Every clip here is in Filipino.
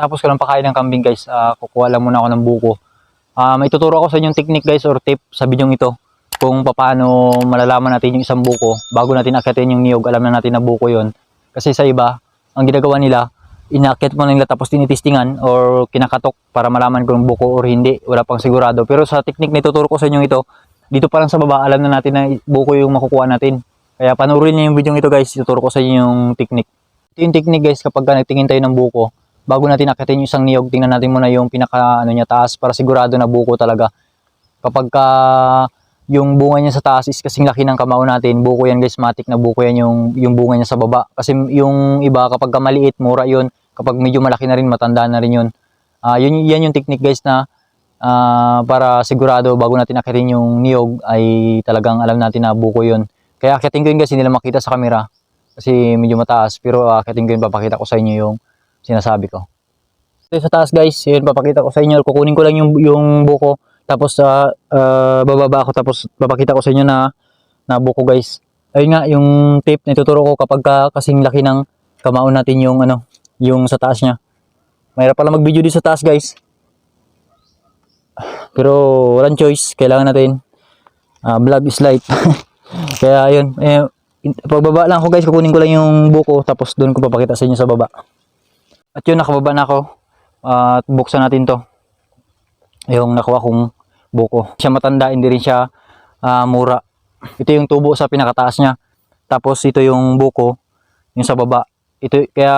Tapos ko lang pakain ng kambing guys, ah, kukuha lang muna ako ng buko. Ah, may tuturo ako sa inyong technique guys or tip sa video ito kung paano malalaman natin yung isang buko bago natin akitin yung niyog. Alam na natin na buko yon. Kasi sa iba, ang ginagawa nila, inaakit mo nila tapos tinitistingan or kinakatok para malaman kung buko or hindi. Wala pang sigurado. Pero sa technique na ituturo ko sa inyo ito, dito pa lang sa baba, alam na natin na buko yung makukuha natin. Kaya panoorin niyo yung video ito guys, ituturo ko sa inyo yung technique. Ito yung technique guys kapag ka nagtingin tayo ng buko, bago natin akitin yung isang niyog, tingnan natin muna yung pinaka ano niya taas para sigurado na buko talaga. Kapag ka yung bunga niya sa taas is kasing laki ng kamao natin, buko yan guys, matik na buko yan yung, yung bunga niya sa baba. Kasi yung iba kapag ka maliit, mura yun. Kapag medyo malaki na rin, matanda na rin yun. Ah, yun yan yung technique guys na ah, para sigurado bago natin akitin yung niyog ay talagang alam natin na buko yun. Kaya akitin ko yun guys, hindi nila makita sa camera kasi medyo mataas pero uh, akitin ko yun, papakita ko sa inyo yung sinasabi ko. Ito sa taas guys, yun papakita ko sa inyo, kukunin ko lang yung, yung buko tapos sa bababa ako tapos papakita ko sa inyo na na buko guys. Ayun nga yung tip na ituturo ko kapag ka, kasing laki ng kamao natin yung ano, yung sa taas niya. Mahirap pala mag-video dito sa taas guys. Pero walang choice, kailangan natin ah, vlog is life. Kaya ayun, eh, pagbaba lang ako guys, kukunin ko lang yung buko tapos doon ko papakita sa inyo sa baba. At yun, nakababa na ako. At buksan natin to. Yung nakuha kong buko. Siya matanda, hindi rin siya ah, mura. Ito yung tubo sa pinakataas niya. Tapos ito yung buko, yung sa baba. Ito, kaya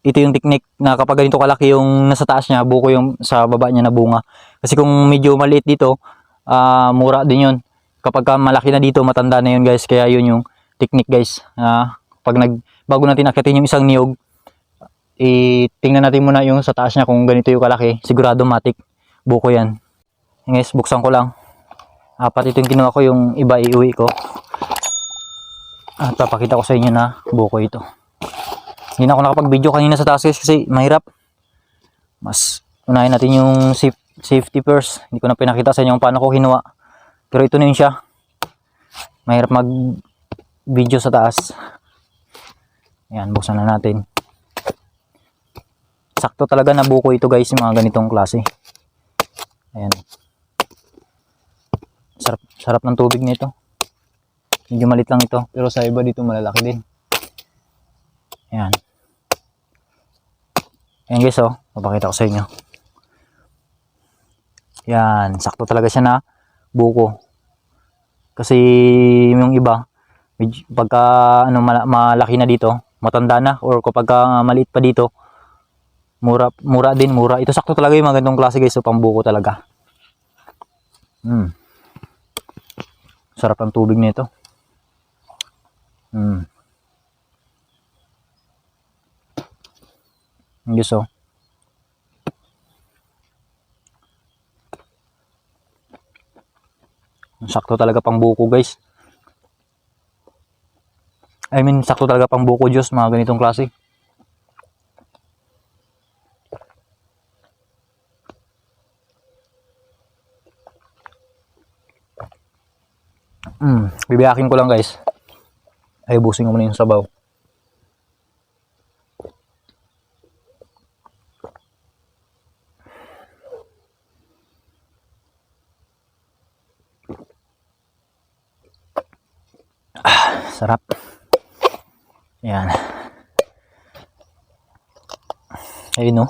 ito yung technique na kapag ganito kalaki yung nasa taas niya, buko yung sa baba niya na bunga. Kasi kung medyo maliit dito, ah, mura din yun. Kapag ka malaki na dito, matanda na yun guys. Kaya yun yung technique guys. Ah, pag nag, bago natin akitin yung isang niyog, eh, tingnan natin muna yung sa taas niya kung ganito yung kalaki. Sigurado matik. Buko yan. Guys, buksan ko lang. Apat ito yung kinuha ko, yung iba iuwi ko. At papakita ko sa inyo na buko ito. Hindi na ako nakapag-video kanina sa taas guys kasi mahirap. Mas unahin natin yung saf- safety first. Hindi ko na pinakita sa inyo kung paano ko kinuha. Pero ito na yun siya. Mahirap mag-video sa taas. Ayan, buksan na natin. Sakto talaga na buko ito guys, yung mga ganitong klase. Ayan. Sarap, sarap ng tubig nito. Medyo malit lang ito, pero sa iba dito malalaki din. Ayan. Ayan guys oh, papakita ko sa inyo. Yan, sakto talaga siya na buko. Kasi yung iba, pagka ano, mala- malaki na dito, matanda na, or kapag ka maliit pa dito, mura, mura din, mura. Ito sakto talaga yung mga ganitong klase guys, so pambuko talaga. Mm. Sarap ang tubig nito. Mm. Yes, oh. Sakto talaga pang guys. I mean, sakto talaga pang buko mga ganitong klase. Mm, bibiyakin ko lang, guys. Ay, ubusin ko muna yung sabaw. Sarap. Yan. Ayun no.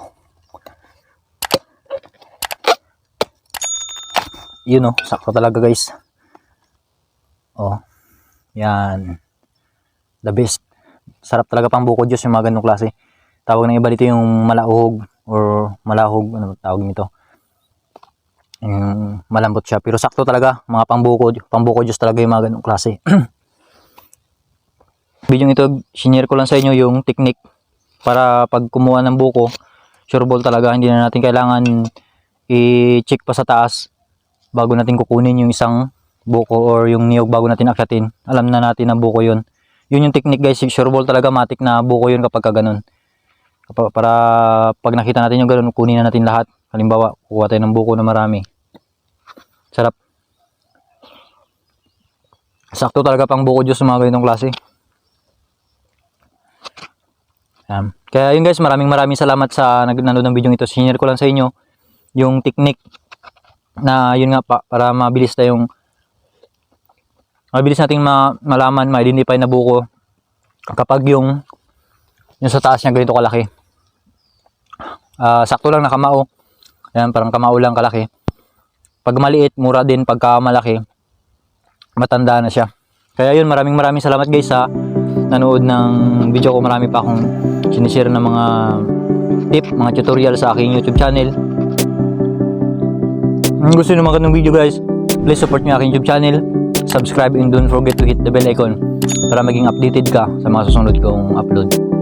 Yun no, sakto talaga guys. Oh. Yan. The best. Sarap talaga pang buko juice yung mga ganong klase. Tawag ng iba dito yung malahog or malahog, ano tawag nito. Yung malambot siya. Pero sakto talaga, mga pambuko, pambuko juice talaga yung mga ganong klase. Video ito, sinare ko lang sa inyo yung technique para pag kumuha ng buko, sure talaga, hindi na natin kailangan i-check pa sa taas bago natin kukunin yung isang buko or yung niyog bago natin akyatin. Alam na natin na buko yun. Yun yung technique guys, sure ball talaga, matik na buko yun kapag ka ganun. Para pag nakita natin yung ganun, kunin na natin lahat. Halimbawa, kukuha tayo ng buko na marami. Sarap. Sakto talaga pang buko juice mga ganitong klase. Um, kaya yun guys, maraming maraming salamat sa nag nanood ng video ito. Sinare ko lang sa inyo yung technique na yun nga pa, para mabilis na yung mabilis nating ma malaman, ma-identify na buko kapag yung yung sa taas niya ganito kalaki. Ah, sakto lang na kamao. Ayan, parang kamao lang kalaki. Pag maliit, mura din. Pagka malaki, matanda na siya. Kaya yun, maraming maraming salamat guys sa nanood ng video ko. Marami pa akong sinishare ng mga tip, mga tutorial sa aking YouTube channel. Kung gusto nyo magandang video guys, please support nyo aking YouTube channel. Subscribe and don't forget to hit the bell icon para maging updated ka sa mga susunod kong upload.